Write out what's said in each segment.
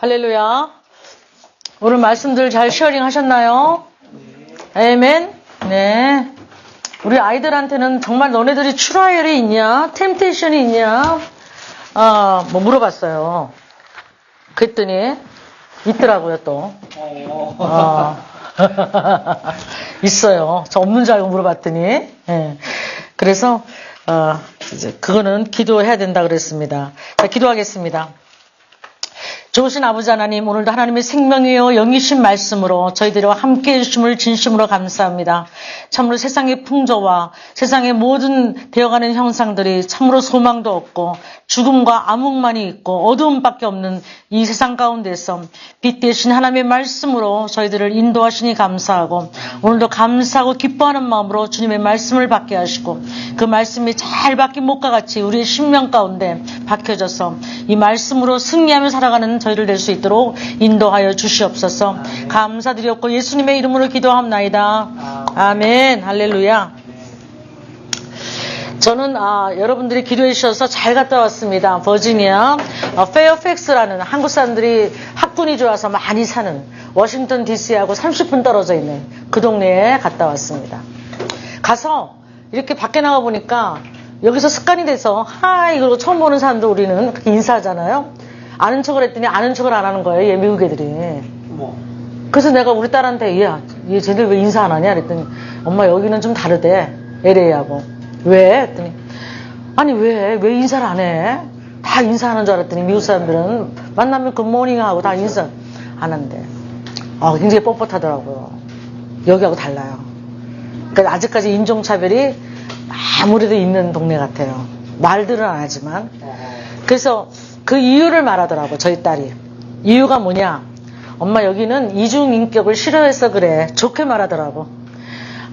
할렐루야. 오늘 말씀들 잘 쉐어링 하셨나요? 에멘. 네. 우리 아이들한테는 정말 너네들이 트라이얼이 있냐? 템테이션이 있냐? 아, 뭐 물어봤어요. 그랬더니 있더라고요, 또. 어. 있어요. 저 없는 줄 알고 물어봤더니. 예. 그래서, 어, 이제 그거는 기도해야 된다 그랬습니다. 자, 기도하겠습니다. 좋으신 아버지 하나님, 오늘도 하나님의 생명이요 영이신 말씀으로 저희들과 함께 해주심을 진심으로 감사합니다. 참으로 세상의 풍조와 세상의 모든 되어가는 형상들이 참으로 소망도 없고 죽음과 암흑만이 있고 어두움밖에 없는 이 세상 가운데서 빛 대신 하나님의 말씀으로 저희들을 인도하시니 감사하고 오늘도 감사하고 기뻐하는 마음으로 주님의 말씀을 받게 하시고 그 말씀이 잘 박힌 목과 같이 우리의 심령 가운데 박혀져서 이 말씀으로 승리하며 살아가는 저희를 될 수 있도록 인도하여 주시옵소서. 감사드렸고 예수님의 이름으로 기도합나이다. 아멘. 할렐루야 저는 아, 여러분들이 기도해 주셔서 잘 갔다 왔습니다. 버지니아 어, 페어팩스라는 한국 사람들이 학군이 좋아서 많이 사는 워싱턴 DC하고 30분 떨어져 있는 그 동네에 갔다 왔습니다. 가서 이렇게 밖에 나가 보니까 여기서 습관이 돼서 하이 그러고 처음 보는 사람도 우리는 인사하잖아요. 아는 척을 했더니 아는 척을 안 하는 거예요. 얘 미국 애들이. 뭐, 그래서 내가 우리 딸한테 야, 얘 쟤들 왜 인사 안 하냐 그랬더니 엄마 여기는 좀 다르대 LA하고 왜? 했더니 아니 왜? 왜 인사를 안 해? 다 인사하는 줄 알았더니 미국 사람들은 만나면 굿모닝 하고 다 인사 안 한대. 아, 굉장히 뻣뻣하더라고요. 여기하고 달라요. 그러니까 아직까지 인종차별이 아무래도 있는 동네 같아요. 말들은 안 하지만. 그래서 그 이유를 말하더라고 저희 딸이. 이유가 뭐냐? 엄마 여기는 이중인격을 싫어해서 그래. 좋게 말하더라고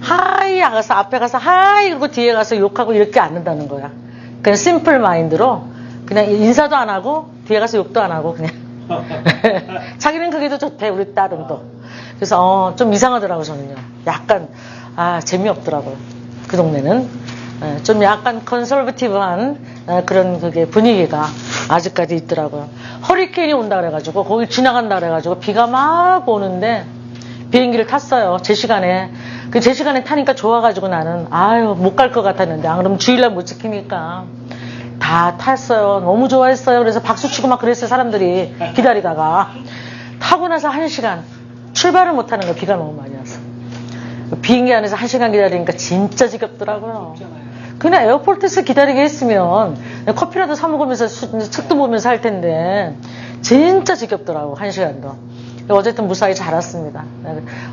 하이 가서 앞에 가서 하이 그리고 뒤에 가서 욕하고 이렇게 앉는다는 거야. 그냥 심플 마인드로 그냥 인사도 안 하고 뒤에 가서 욕도 안 하고 그냥. 자기는 그게 더 좋대 우리 딸은 또. 그래서 어, 좀 이상하더라고 저는요. 약간 아 재미없더라고요. 그 동네는. 예, 좀 약간 컨설버티브한 예, 그런 그게 분위기가 아직까지 있더라고요. 허리케인이 온다 그래가지고 거기 지나간다 그래가지고 비가 막 오는데 비행기를 탔어요. 제 시간에 그 제 시간에 타니까 좋아가지고 나는 아유 못 갈 것 같았는데 안 그러면 주일날 못 지키니까 다 탔어요. 너무 좋아했어요. 그래서 박수 치고 막 그랬어요 사람들이 기다리다가 타고 나서 한 시간 출발을 못 하는 거 비가 너무 많이 와서 비행기 안에서 한 시간 기다리니까 진짜 지겹더라고요. 그냥 에어포트에서 기다리게 했으면 커피라도 사 먹으면서 수- 책도 보면서 할 텐데 진짜 지겹더라고 한 시간도. 어쨌든 무사히 잘 왔습니다.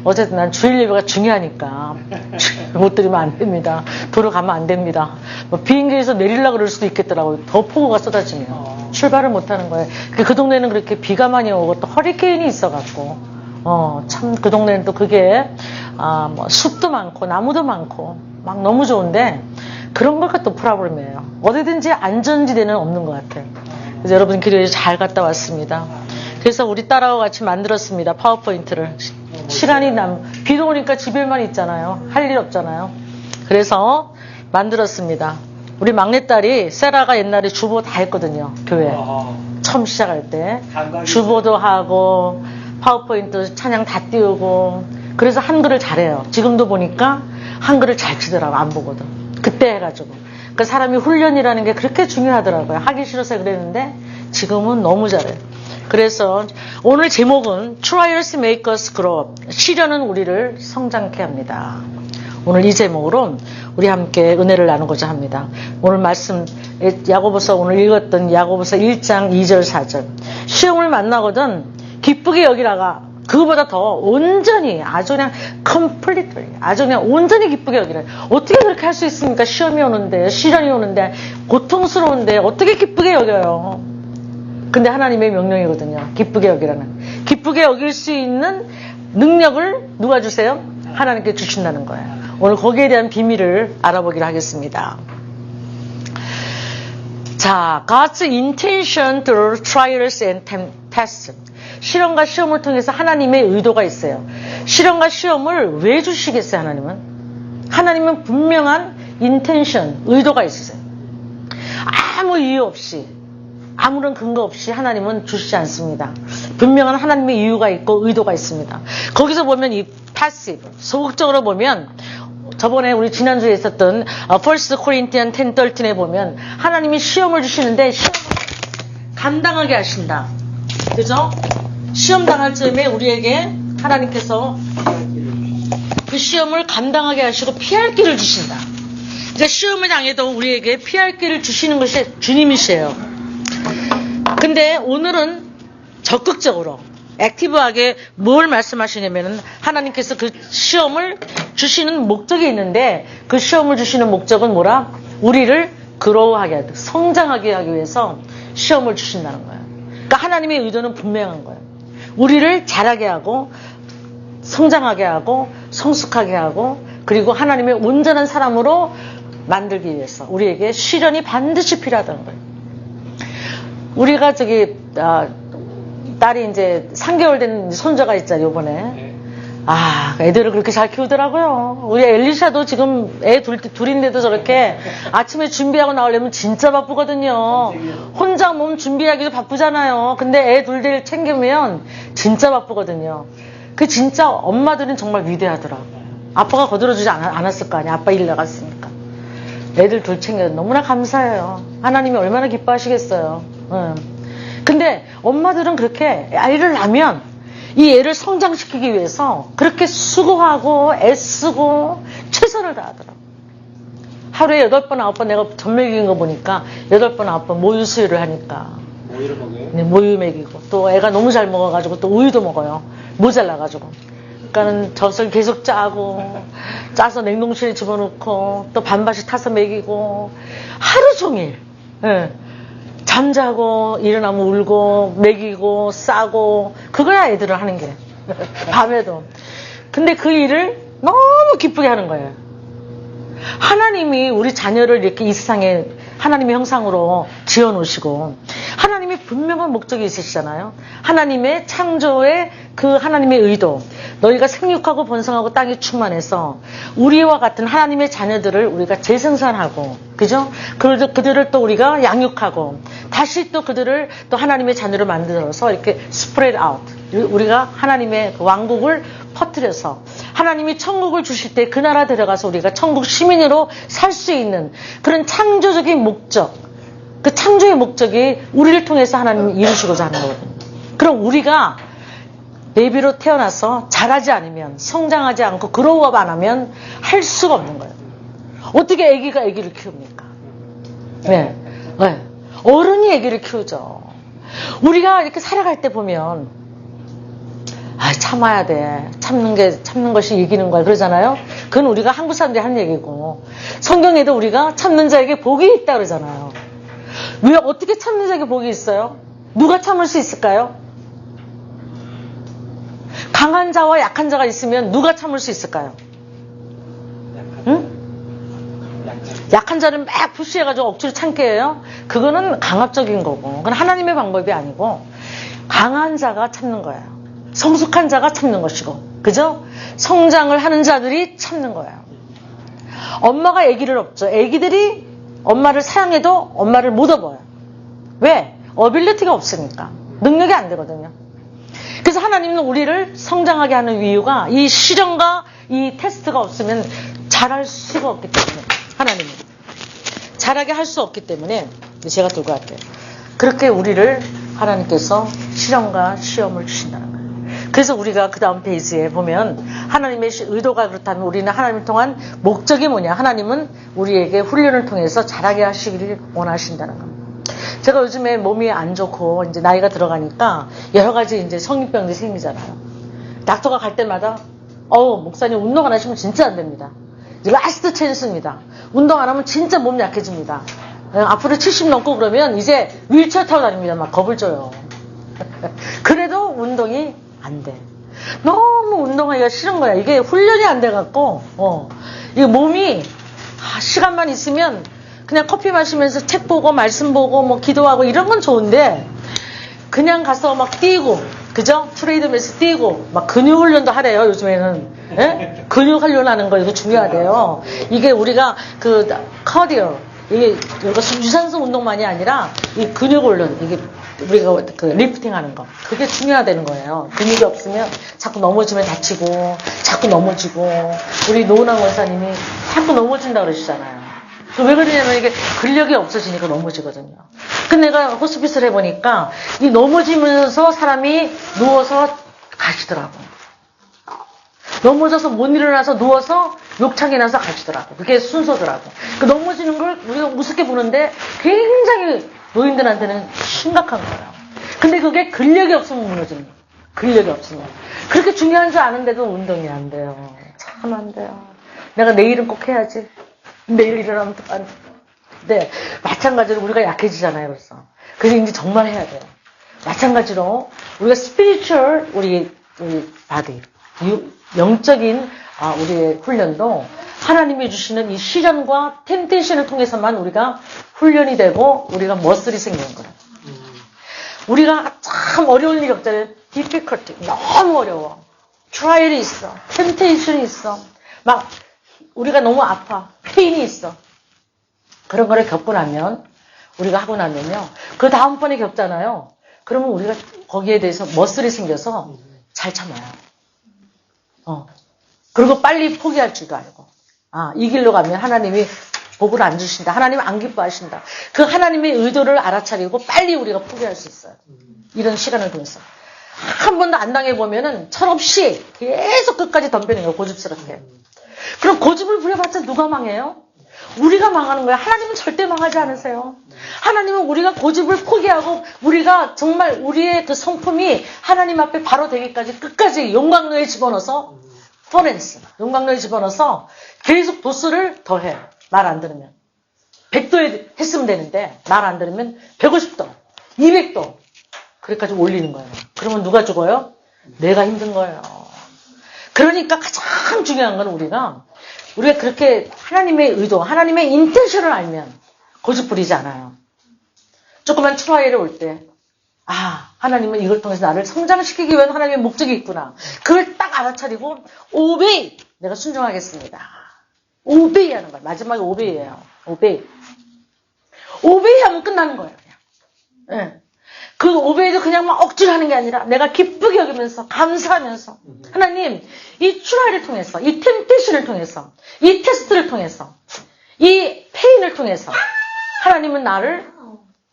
어쨌든 난 주일 예배가 중요하니까 못 드리면 안 됩니다. 도로 가면 안 됩니다. 뭐 비행기에서 내리려 그럴 수도 있겠더라고요. 더 폭우가 쏟아지면 출발을 못 하는 거예요. 그, 그 동네는 그렇게 비가 많이 오고 또 허리케인이 있어갖고 어, 참 그 동네는 또 그게 아, 뭐 숲도 많고 나무도 많고 막 너무 좋은데 그런 것과 또 프로블럼이에요. 어디든지 안전지대는 없는 것 같아요. 그래서 여러분 기도에 잘 갔다 왔습니다. 그래서 우리 딸하고 같이 만들었습니다. 파워포인트를. 시- 시간이 남, 비도 오니까 집에만 있잖아요. 할 일 없잖아요. 그래서 만들었습니다. 우리 막내딸이 세라가 옛날에 주보 다 했거든요. 교회. 어, 처음 시작할 때 주보도 하고 파워포인트 찬양 다 띄우고 그래서 한글을 잘해요. 지금도 보니까 한글을 잘 치더라고 안 보거든. 그때 해가지고 그 사람이 훈련이라는 게 그렇게 중요하더라고요. 하기 싫어서 그랬는데 지금은 너무 잘해요. 그래서 오늘 제목은 Trials Make Us Grow. 시련은 우리를 성장케 합니다. 오늘 이 제목으로 우리 함께 은혜를 나누고자 합니다. 오늘 말씀 야고보서 오늘 읽었던 야고보서 1장 2절 4절 시험을 만나거든 기쁘게 여기라가 그거보다 더 온전히 아주 그냥 completely 아주 그냥 온전히 기쁘게 여기래 어떻게 그렇게 할 수 있습니까 시험이 오는데 시련이 오는데 고통스러운데 어떻게 기쁘게 여겨요 근데 하나님의 명령이거든요 기쁘게 여기라는 기쁘게 여길 수 있는 능력을 누가 주세요? 하나님께 주신다는 거예요 오늘 거기에 대한 비밀을 알아보기로 하겠습니다 자, God's intention through trials and tests. 실험과 시험을 통해서 하나님의 의도가 있어요. 실험과 시험을 왜 주시겠어요, 하나님은? 하나님은 분명한 intention, 의도가 있으세요. 아무 이유 없이 아무런 근거 없이 하나님은 주시지 않습니다. 분명한 하나님의 이유가 있고 의도가 있습니다. 거기서 보면 이 passive, 소극적으로 보면 저번에 우리 지난주에 있었던 어, 1 Corinthian 10, 13에 보면 하나님이 시험을 주시는데 시험을 감당하게 하신다. 그죠? 시험 당할 즈음에 우리에게 하나님께서 그 시험을 감당하게 하시고 피할 길을 주신다. 그러니까 시험을 당해도 우리에게 피할 길을 주시는 것이 주님이시에요. 근데 오늘은 적극적으로 액티브하게 뭘 말씀하시냐면은 하나님께서 그 시험을 주시는 목적이 있는데 그 시험을 주시는 목적은 뭐라? 우리를 그로우하게 성장하게 하기 위해서 시험을 주신다는 거예요. 그러니까 하나님의 의도는 분명한 거예요. 우리를 자라게 하고 성장하게 하고 성숙하게 하고 그리고 하나님의 온전한 사람으로 만들기 위해서 우리에게 시련이 반드시 필요하다는 거예요. 우리가 저기 아, 딸이 이제 3개월 된 손자가 있잖아요, 요번에. 아, 애들을 그렇게 잘 키우더라고요. 우리 엘리샤도 지금 애 둘, 둘인데도 저렇게 아침에 준비하고 나오려면 진짜 바쁘거든요. 혼자 몸 준비하기도 바쁘잖아요. 근데 애 둘들 챙기면 진짜 바쁘거든요. 그 진짜 엄마들은 정말 위대하더라고요. 아빠가 거들어주지 않, 않았을 거 아니야. 아빠 일 나갔으니까. 애들 둘 챙겨 너무나 감사해요. 하나님이 얼마나 기뻐하시겠어요. 응. 근데 엄마들은 그렇게 아이를 낳으면 이 애를 성장시키기 위해서 그렇게 수고하고 애쓰고 최선을 다하더라고. 하루에 여덟 번 아홉 번 내가 전 먹이는 거 보니까 여덟 번 아홉 번 모유 수유를 하니까 오이를 먹어요? 네, 모유 먹이고 또 애가 너무 잘 먹어가지고 또 우유도 먹어요. 모자라가지고. 그러니까는 젖을 계속 짜고 짜서 냉동실에 집어넣고 또 반반씩 타서 먹이고 하루 종일 예. 잠자고 일어나면 울고 먹이고 싸고 그거야 애들을 하는 게 밤에도 근데 그 일을 너무 기쁘게 하는 거예요 하나님이 우리 자녀를 이렇게 이 세상에 하나님의 형상으로 지어 놓으시고 하나님의 분명한 목적이 있으시잖아요. 하나님의 창조의 그 하나님의 의도. 너희가 생육하고 번성하고 땅에 충만해서 우리와 같은 하나님의 자녀들을 우리가 재생산하고 그죠? 그들, 그들을 또 우리가 양육하고 다시 또 그들을 또 하나님의 자녀를 만들어서 이렇게 spread out. 우리가 하나님의 그 왕국을 퍼뜨려서 하나님이 천국을 주실 때 그 나라 들어가서 우리가 천국 시민으로 살 수 있는 그런 창조적인 목적, 그 창조의 목적이 우리를 통해서 하나님이 이루시고자 하는 거거든요. 그럼 우리가 베비로 태어나서 자라지 않으면 성장하지 않고 그로우업 안 하면 할 수가 없는 거예요. 어떻게 아기가 아기를 키웁니까? 네. 네. 어른이 아기를 키우죠. 우리가 이렇게 살아갈 때 보면 아, 참아야 돼. 참는 게, 참는 것이 이기는 거야. 그러잖아요? 그건 우리가 한국 사람들이 하는 얘기고. 성경에도 우리가 참는 자에게 복이 있다 그러잖아요. 왜, 어떻게 참는 자에게 복이 있어요? 누가 참을 수 있을까요? 강한 자와 약한 자가 있으면 누가 참을 수 있을까요? 응? 약한 자를 막 푸시해가지고 억지로 참게 해요? 그거는 강압적인 거고. 그건 하나님의 방법이 아니고, 강한 자가 참는 거예요. 성숙한 자가 참는 것이고. 그죠? 성장을 하는 자들이 참는 거예요. 엄마가 아기를 업죠. 아기들이 엄마를 사랑해도 엄마를 못 업어요. 왜? 어빌리티가 없으니까. 능력이 안 되거든요. 그래서 하나님은 우리를 성장하게 하는 이유가 이 시련과 이 테스트가 없으면 잘할 수가 없기 때문에 하나님은 잘하게 할 수 없기 때문에 제가 들고 갈게요. 그렇게 우리를 하나님께서 시련과 시험을 주신다는 거예요. 그래서 우리가 그 다음 페이지에 보면 하나님의 의도가 그렇다면 우리는 하나님을 통한 목적이 뭐냐? 하나님은 우리에게 훈련을 통해서 잘하게 하시기를 원하신다는 겁니다. 제가 요즘에 몸이 안 좋고 이제 나이가 들어가니까 여러 가지 이제 성인병들이 생기잖아요. 닥터가 갈 때마다 어 목사님 운동 안 하시면 진짜 안 됩니다. 라스트 찬스입니다. 운동 안 하면 진짜 몸 약해집니다. 어, 앞으로 70 넘고 그러면 이제 윌체어 타고 다닙니다. 막 겁을 줘요. 그래도 운동이 안 돼. 너무 운동하기가 싫은 거야. 이게 훈련이 안 돼갖고, 어. 이 몸이, 아, 시간만 있으면 그냥 커피 마시면서 책 보고, 말씀 보고, 뭐 기도하고 이런 건 좋은데, 그냥 가서 막 뛰고, 그죠? 트레이드면서 뛰고, 막 근육 훈련도 하래요, 요즘에는. 예? 근육 훈련하는 거 이거 중요하대요. 이게 우리가 그, 카디오, 이게 유산소 운동만이 아니라 이 근육 올리는 이게 우리가 그 리프팅 하는 거 그게 중요하다는 거예요. 근육이 없으면 자꾸 넘어지면 다치고 자꾸 넘어지고 우리 노은왕 원사님이 자꾸 넘어진다 그러시잖아요. 그왜 그러냐면 이게 근력이 없어지니까 넘어지거든요. 근데 내가 호스피스를 해보니까 이 넘어지면서 사람이 누워서 가시더라고. 넘어져서 못 일어나서 누워서 욕창이 나서 가시더라고. 그게 순서더라고. 그 넘어지는 걸 우리가 우습게 보는데 굉장히 노인들한테는 심각한 거예요. 근데 그게 근력이 없으면 무너집니다. 근력이 없으면. 그렇게 중요한 줄 아는데도 운동이 안 돼요. 참 안 돼요. 내가 내일은 꼭 해야지. 내일 일어나면 또안 돼. 네, 마찬가지로 우리가 약해지잖아요, 벌써. 그래서 이제 정말 해야 돼요. 마찬가지로 우리가 스피리추얼 우리 우리 바디 유- 영적인 아, 우리의 훈련도 하나님이 주시는 이 시련과 템테이션을 통해서만 우리가 훈련이 되고 우리가 머슬이 생기는 거예요. 우리가 참 어려운 일이 없잖아요. difficulty 너무 어려워. 트라이얼이 있어. 템테이션이 있어. 막 우리가 너무 아파. 페인이 있어. 그런 거를 겪고 나면 우리가 하고 나면요. 그 다음번에 겪잖아요. 그러면 우리가 거기에 대해서 머슬이 생겨서 잘 참아요. 어. 그리고 빨리 포기할 줄도 알고. 아, 이 길로 가면 하나님이 복을 안 주신다. 하나님 안 기뻐하신다. 그 하나님의 의도를 알아차리고 빨리 우리가 포기할 수 있어요. 이런 시간을 통해서. 한 번도 안 당해보면은 철없이 계속 끝까지 덤비는 거예요. 고집스럽게. 그럼 고집을 부려봤자 누가 망해요? 우리가 망하는 거예요. 하나님은 절대 망하지 않으세요. 하나님은 우리가 고집을 포기하고 우리가 정말 우리의 그 성품이 하나님 앞에 바로 되기까지 끝까지 용광로에 집어넣어서 포렌스 용광로에 집어넣어서 계속 도수를 더해. 말 안 들으면. 100도에 했으면 되는데 말 안 들으면 150도, 200도 그렇게까지 올리는 거예요. 그러면 누가 죽어요? 내가 힘든 거예요. 그러니까 가장 중요한 건 우리가 우리가 그렇게 하나님의 의도, 하나님의 인텐션을 알면 고집 부리지 않아요. 조그만 트라이얼이 올 때, 아, 하나님은 이걸 통해서 나를 성장시키기 위한 하나님의 목적이 있구나. 그걸 딱 알아차리고, 오베이! 내가 순종하겠습니다. 오베이 하는 거예요. 마지막에 오베이예요. 오베이. 오베이 하면 끝나는 거예요, 그냥. 예. 그 오베이도 그냥 막 억지로 하는 게 아니라 내가 기쁘게 여기면서 감사하면서 하나님 이 트라이를 통해서 이 템테이션을 통해서 이 테스트를 통해서 이 페인을 통해서 하나님은 나를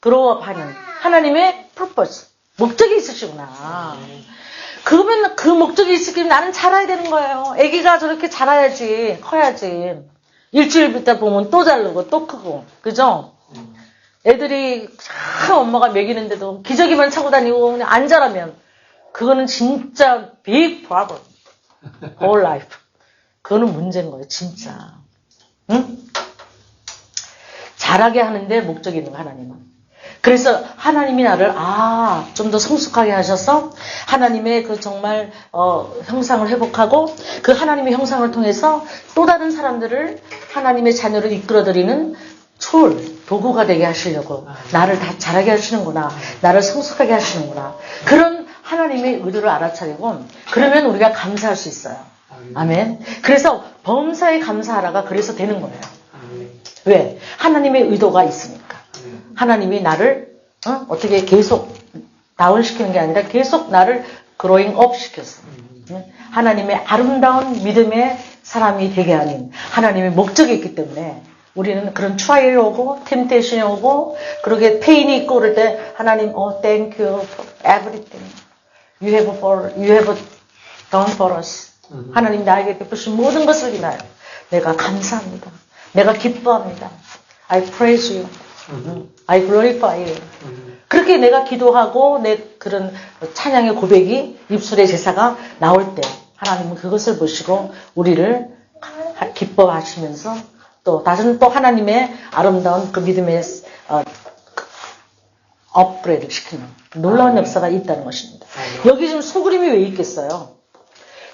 그로워하는 하나님의 프로포즈 목적이 있으시구나. 그러면 그 목적이 있으면 나는 자라야 되는 거예요. 아기가 저렇게 자라야지 커야지. 일주일 있다 보면 또 자르고 또 크고 그죠? 애들이 참 엄마가 먹이는데도 기저귀만 차고 다니고 그냥 안 자라면 그거는 진짜 big problem. whole life. 그거는 문제인 거예요, 진짜. 응? 잘하게 하는데 목적이 있는 거 하나님은. 그래서 하나님이 나를 아 좀 더 성숙하게 하셔서 하나님의 그 정말 어, 형상을 회복하고 그 하나님의 형상을 통해서 또 다른 사람들을 하나님의 자녀를 이끌어드리는 툴 도구가 되게 하시려고. 나를 다 잘하게 하시는구나. 나를 성숙하게 하시는구나. 그런 하나님의 의도를 알아차리고 그러면 우리가 감사할 수 있어요. 아멘. 그래서 범사에 감사하라가 그래서 되는 거예요. 왜? 하나님의 의도가 있으니까. 하나님이 나를 어? 떻게 계속 다운시키는 게 아니라 계속 나를 그로잉 업 시켰어. 네? 하나님의 아름다운 믿음의 사람이 되게 하는 하나님의 목적이 있기 때문에 우리는 그런 트라이얼이 오고 템테이션이 오고 그렇게 페인이 있고 그럴 때 하나님 thank you for everything you have for you have done for us 하나님 나에게 베푸신 모든 것을 위하여 내가 감사합니다. 내가 기뻐합니다. I praise you. 음, I glorify you. 그렇게 내가 기도하고 내 그런 찬양의 고백이 입술의 제사가 나올 때 하나님은 그것을 보시고 우리를 하- 기뻐하시면서 또 다른 또 하나님의 아름다운 그 믿음의 어, 업그레이드 시키는 놀라운 역사가 있다는 것입니다. 여기 지금 소그림이 왜 있겠어요?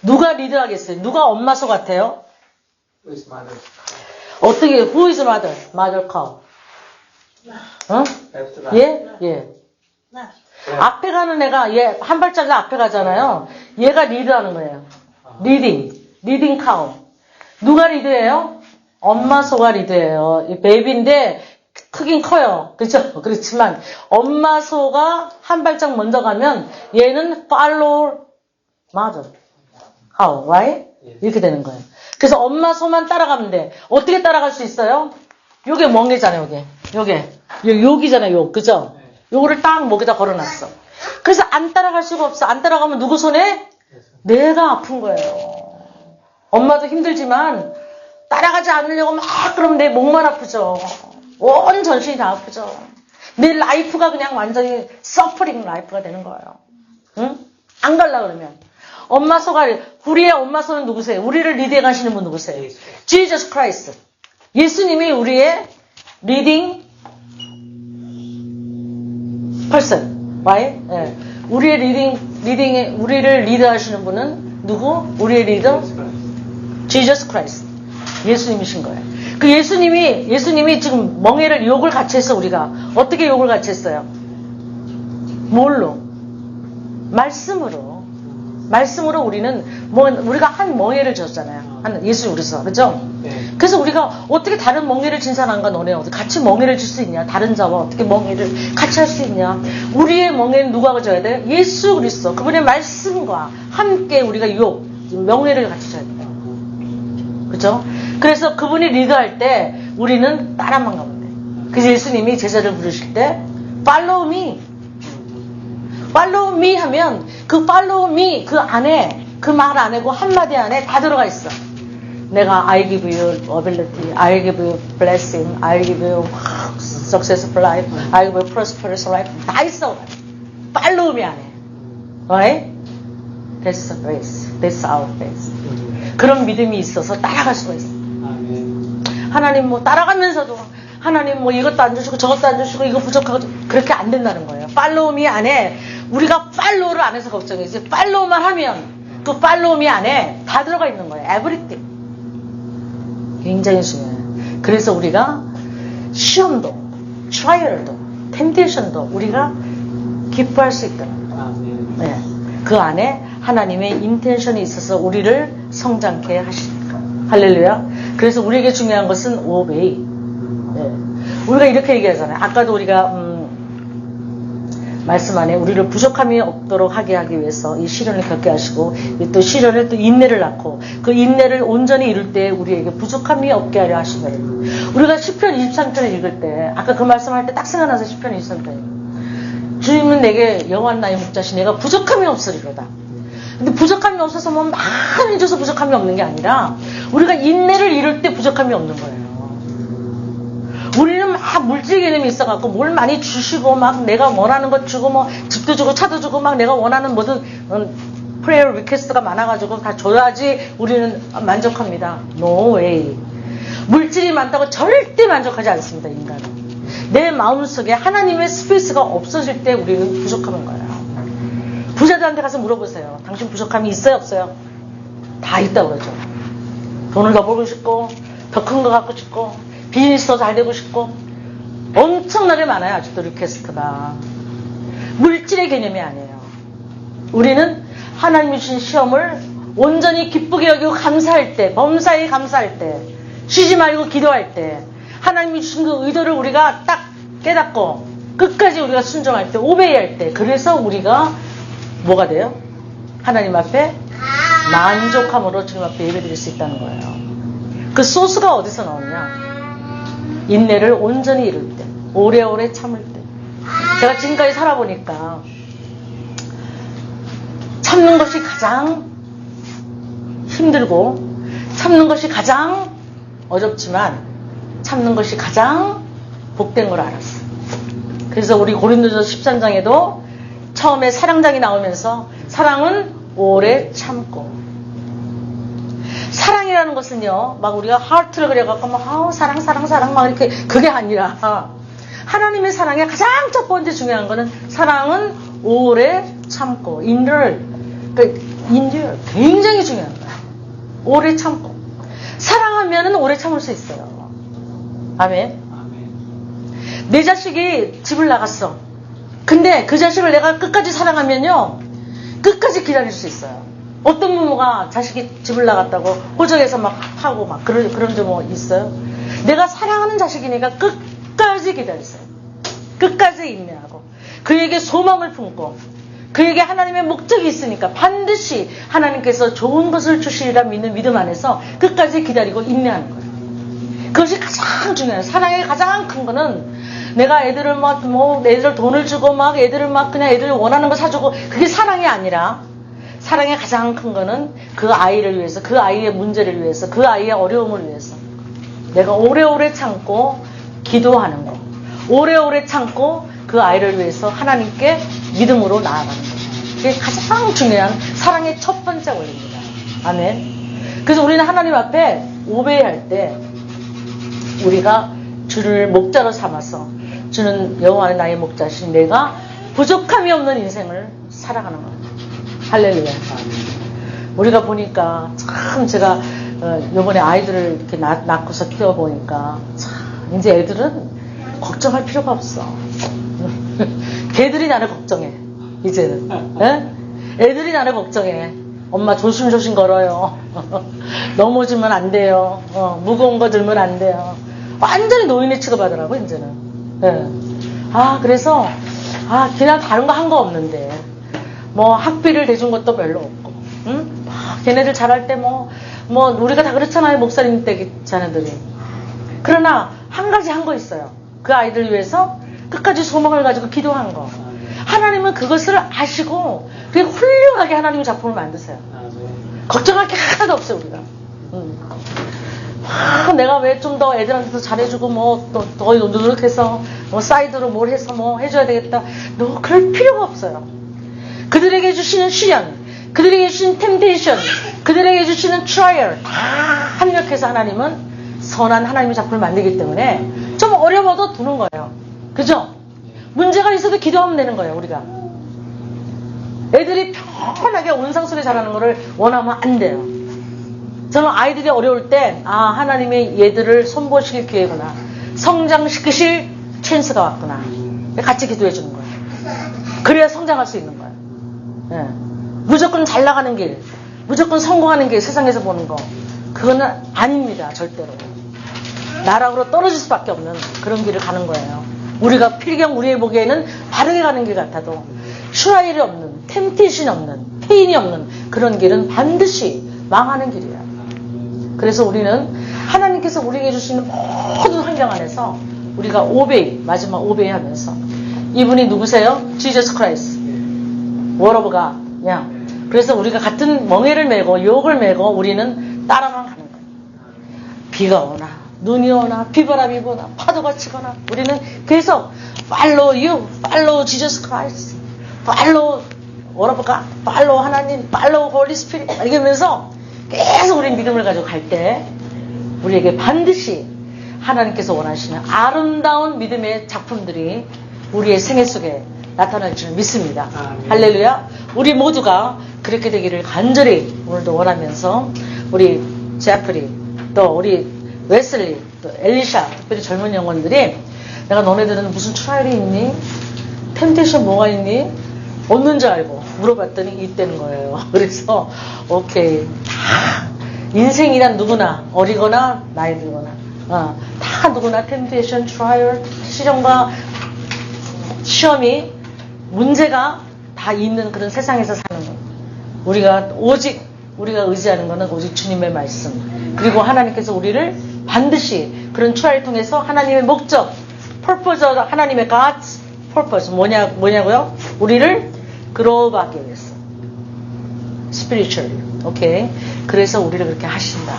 누가 리드하겠어요? 누가 엄마 소 같아요? 어떻게 who is mother? mother cow. 어? 예? 예. 앞에 가는 애가 얘 한 발자국 앞에 가잖아요. 얘가 리드하는 거예요. 리딩. 리딩 카우. 누가 리드해요? 엄마 소가 리드예요. 이 베이비인데 크긴 커요. 그죠? 그렇지만 엄마 소가 한 발짝 먼저 가면 얘는 follow mother. How? Right? 이렇게 되는 거예요. 그래서 엄마 소만 따라가면 돼. 어떻게 따라갈 수 있어요? 요게 멍게잖아요, 요게. 요게. 요, 여기잖아요, 요. 그죠? 요거를 딱 목에다 걸어놨어. 그래서 안 따라갈 수가 없어. 안 따라가면 누구 손에? 내가 아픈 거예요. 엄마도 힘들지만 따라가지 않으려고 막 그러면 내 목만 아프죠. 온 전신이 다 아프죠. 내 라이프가 그냥 완전히 서퍼링 라이프가 되는 거예요. 응? 안 갈라 그러면. 엄마 소가, 우리의 엄마 소는 누구세요? 우리를 리드해 가시는 분 누구세요? Jesus Christ. 예수님이 우리의 리딩 person. 예. 우리의 리딩, 리딩에, 우리를 리드하시는 분은 누구? 우리의 리더? Jesus Christ. 예수님이신 거예요. 그 예수님이, 예수님이 지금 멍해를 욕을 같이 했어, 우리가. 어떻게 욕을 같이 했어요? 뭘로? 말씀으로. 말씀으로 우리는, 뭐, 우리가 한 멍해를 졌잖아요. 한 예수 우리서. 그죠? 네. 그래서 우리가 어떻게 다른 멍해를 진 사람과 너네 같이 멍해를 질 수 있냐? 다른 자와 어떻게 멍해를 같이 할 수 있냐? 우리의 멍해는 누가 져야 돼? 예수 그리스도. 그분의 말씀과 함께 우리가 욕, 명예를 같이 져야 돼요. 그죠? 그래서 그분이 리드할 때 우리는 따라만 가면 돼. 그래서 예수님이 제자를 부르실 때 follow me. follow me 하면 그 follow me 그 안에 그 말 안에고 한마디 안에 다 들어가 있어. 내가 I give you ability, I give you blessing, I give you successful life, I give you prosperous life 다 있어. follow me 안에. Right? That's the grace. That's our faith. 그런 믿음이 있어서 따라갈 수가 있어. 아멘. 하나님 뭐 따라가면서도 하나님 뭐 이것도 안 주시고 저것도 안 주시고 이거 부족하고 그렇게 안 된다는 거예요. 팔로우미 안에 우리가 팔로우를 안 해서 걱정이지 팔로우만 하면 그 팔로우미 안에 다 들어가 있는 거예요. 에브리띵. 굉장히 중요해요. 그래서 우리가 시험도, 트라이얼도, 템테이션도 우리가 기뻐할 수 있다는 거예요. 아멘. 네. 그 안에 하나님의 인텐션이 있어서 우리를 성장케 하시니까. 할렐루야. 그래서 우리에게 중요한 것은 오베이. 네. 우리가 이렇게 얘기하잖아요. 아까도 우리가 음, 말씀 안에 우리를 부족함이 없도록 하게 하기 위해서 이 시련을 겪게 하시고 이또 시련을 또 인내를 낳고 그 인내를 온전히 이룰 때 우리에게 부족함이 없게 하려 하시거든요. 우리가 10편 23편을 읽을 때 아까 그 말씀할 때 딱 생각나서 10편 23편 주님은 내게 영원 나의 목자시 내가 부족함이 없으리로다. 근데 부족함이 없어서 뭐 많이 줘서 부족함이 없는 게 아니라 우리가 인내를 이룰 때 부족함이 없는 거예요. 우리는 막 물질 개념이 있어갖고 뭘 많이 주시고 막 내가 원하는 것 주고 뭐 집도 주고 차도 주고 막 내가 원하는 모든 프레이어 리퀘스트가 많아가지고 다 줘야지 우리는 만족합니다. No way. 물질이 많다고 절대 만족하지 않습니다, 인간은. 내 마음속에 하나님의 스페이스가 없어질 때 우리는 부족함인 거예요. 부자들한테 가서 물어보세요. 당신 부족함이 있어요, 없어요? 다 있다고 그러죠. 돈을 더 벌고 싶고, 더 큰 거 갖고 싶고, 비즈니스 더 잘 되고 싶고, 엄청나게 많아요, 아직도 리퀘스트가. 물질의 개념이 아니에요. 우리는 하나님이 주신 시험을 온전히 기쁘게 여기고 감사할 때, 범사에 감사할 때, 쉬지 말고 기도할 때, 하나님이 주신 그 의도를 우리가 딱 깨닫고, 끝까지 우리가 순종할 때, 오베이할 때, 그래서 우리가 뭐가 돼요? 하나님 앞에 만족함으로 주님 앞에 예배 드릴 수 있다는 거예요. 그 소스가 어디서 나오냐? 인내를 온전히 이룰 때, 오래오래 참을 때. 제가 지금까지 살아보니까 참는 것이 가장 힘들고 참는 것이 가장 어렵지만 참는 것이 가장 복된 걸 알았어. 그래서 우리 고린도서 13장에도 처음에 사랑장이 나오면서 사랑은 오래 참고. 사랑이라는 것은요 막 우리가 하트를 그려갖고 막 아우 사랑 사랑 사랑 막 이렇게 그게 아니라 하나님의 사랑의 가장 첫 번째 중요한 거는 사랑은 오래 참고. 인들 그 인들 굉장히 중요한 거야. 오래 참고. 사랑하면은 오래 참을 수 있어요 아멘. 내 자식이 집을 나갔어. 근데 그 자식을 내가 끝까지 사랑하면요. 끝까지 기다릴 수 있어요. 어떤 부모가 자식이 집을 나갔다고 호적에서 막 하고 막 그런 그런 점 있어요. 내가 사랑하는 자식이니까 끝까지 기다렸어요. 끝까지 인내하고 그에게 소망을 품고 그에게 하나님의 목적이 있으니까 반드시 하나님께서 좋은 것을 주시리라 믿는 믿음 안에서 끝까지 기다리고 인내하는 거예요. 그것이 가장 중요해요. 사랑의 가장 큰 거는 내가 애들을 막, 뭐, 애들 돈을 주고 막 애들을 막 그냥 애들 원하는 거 사주고 그게 사랑이 아니라 사랑의 가장 큰 거는 그 아이를 위해서, 그 아이의 문제를 위해서, 그 아이의 어려움을 위해서 내가 오래오래 참고 기도하는 거. 오래오래 참고 그 아이를 위해서 하나님께 믿음으로 나아가는 거. 그게 가장 중요한 사랑의 첫 번째 원리입니다. 아멘. 그래서 우리는 하나님 앞에 오배할 때 우리가 주를 목자로 삼아서 주는 여호와는 나의 목자신 내가 부족함이 없는 인생을 살아가는 거예요. 할렐루야. 우리가 보니까 참 제가 어, 요번에 아이들을 이렇게 낳, 낳고서 키워보니까 참 이제 애들은 걱정할 필요가 없어. 걔들이 나를 걱정해. 이제는. 예? 애들이 나를 걱정해. 엄마 조심조심 걸어요. 넘어지면 안 돼요. 어, 무거운 거 들면 안 돼요. 완전히 노인의 취급하더라고, 이제는. 예. 아, 그래서, 아, 그냥 다른 거한거 없는데. 뭐, 학비를 대준 것도 별로 없고. 응? 막 걔네들 잘할 때 뭐, 뭐, 우리가 다 그렇잖아요, 목사님 때 자네들이. 그러나, 한 가지 한 거 있어요. 그 아이들 위해서 끝까지 소망을 가지고 기도한 거. 하나님은 그것을 아시고, 그게 훌륭하게 하나님 작품을 만드세요. 걱정할 게 하나도 없어요, 우리가. 음. 아, 내가 왜 좀 더 애들한테도 잘해주고, 뭐, 또, 더 노력해서, 뭐, 사이드로 뭘 해서 뭐 해줘야 되겠다. 너, 그럴 필요가 없어요. 그들에게 주시는 시련, 그들에게 주시는 템테이션, 그들에게 주시는 트라이얼, 다 합력해서 하나님은 선한 하나님의 작품을 만들기 때문에 좀 어려워도 두는 거예요. 그죠? 문제가 있어도 기도하면 되는 거예요, 우리가. 애들이 편하게 온상 소리 잘하는 거를 원하면 안 돼요. 저는 아이들이 어려울 때, 아, 하나님의 얘들을 손보실 기회구나. 성장시키실 찬스가 왔구나. 같이 기도해 주는 거예요. 그래야 성장할 수 있는 거예요. 예. 무조건 잘 나가는 길, 무조건 성공하는 길, 세상에서 보는 거. 그거는 아닙니다, 절대로. 나락으로 떨어질 수밖에 없는 그런 길을 가는 거예요. 우리가 필경 우리의 보기에는 바르게 가는 길 같아도 슈라일이 없는, 템테이션이 없는, 페인이 없는 그런 길은 반드시 망하는 길이에요. 그래서 우리는 하나님께서 우리에게 주시는 모든 환경 안에서 우리가 오베이, 마지막 오베이 하면서 이분이 누구세요? 지저스 크라이스. 워러브가 그냥 그래서 우리가 같은 멍해를 메고 욕을 메고 우리는 따라만 가는 거예요. 비가 오나 눈이 오나 비바람이 부나 파도가 치거나 우리는 계속 팔로우 유, 팔로우 지저스 크라이스, 팔로우 워러브가, 팔로우 하나님, 팔로우 홀리 스피릿 이러면서 계속 우리 믿음을 가지고 갈 때 우리에게 반드시 하나님께서 원하시는 아름다운 믿음의 작품들이 우리의 생애 속에 나타날 줄 믿습니다. 아멘. 할렐루야. 우리 모두가 그렇게 되기를 간절히 오늘도 원하면서 우리 제프리 또 우리 웨슬리 또 엘리샤 특별히 젊은 영혼들이 내가 너네들은 무슨 트라이얼이 있니? 템테이션 뭐가 있니? 없는 줄 알고 물어봤더니 있다는 거예요. 그래서 오케이 다 인생이란 누구나 어리거나 나이 들거나 어, 다 누구나 템테이션, 트라이얼, 시련과 시험이 문제가 다 있는 그런 세상에서 사는 거예요. 우리가 오직 우리가 의지하는 것은 오직 주님의 말씀 그리고 하나님께서 우리를 반드시 그런 트라이를 통해서 하나님의 목적 purpose 하나님의 God's purpose 뭐냐 뭐냐고요? 우리를 그로우하기 위해서 spiritually 오케이 그래서 우리를 그렇게 하신다.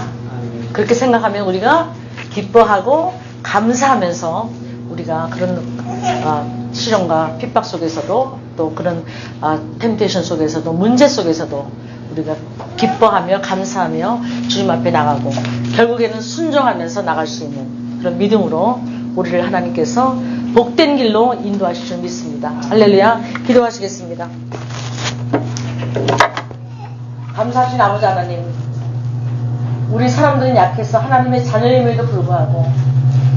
그렇게 생각하면 우리가 기뻐하고 감사하면서 우리가 그런 아, 시련과 핍박 속에서도 또 그런 아, 템테이션 속에서도 문제 속에서도 우리가 기뻐하며 감사하며 주님 앞에 나가고 결국에는 순종하면서 나갈 수 있는 그런 믿음으로 우리를 하나님께서 복된 길로 인도하실 줄 믿습니다. 할렐루야. 기도하시겠습니다. 감사하신 아버지 하나님, 우리 사람들은 약해서 하나님의 자녀임에도 불구하고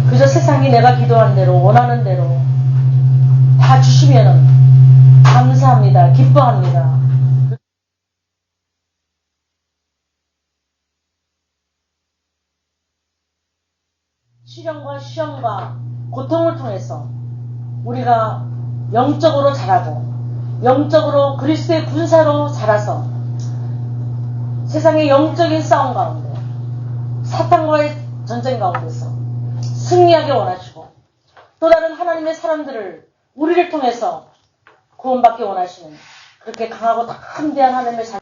그저 세상이 내가 기도한 대로 원하는 대로 다 주시면은 감사합니다. 기뻐합니다. 시험과 고통을 통해서 우리가 영적으로 자라고 영적으로 그리스도의 군사로 자라서 세상의 영적인 싸움 가운데 사탄과의 전쟁 가운데서 승리하게 원하시고 또 다른 하나님의 사람들을 우리를 통해서 구원받게 원하시는 그렇게 강하고 담대한 하나님의 자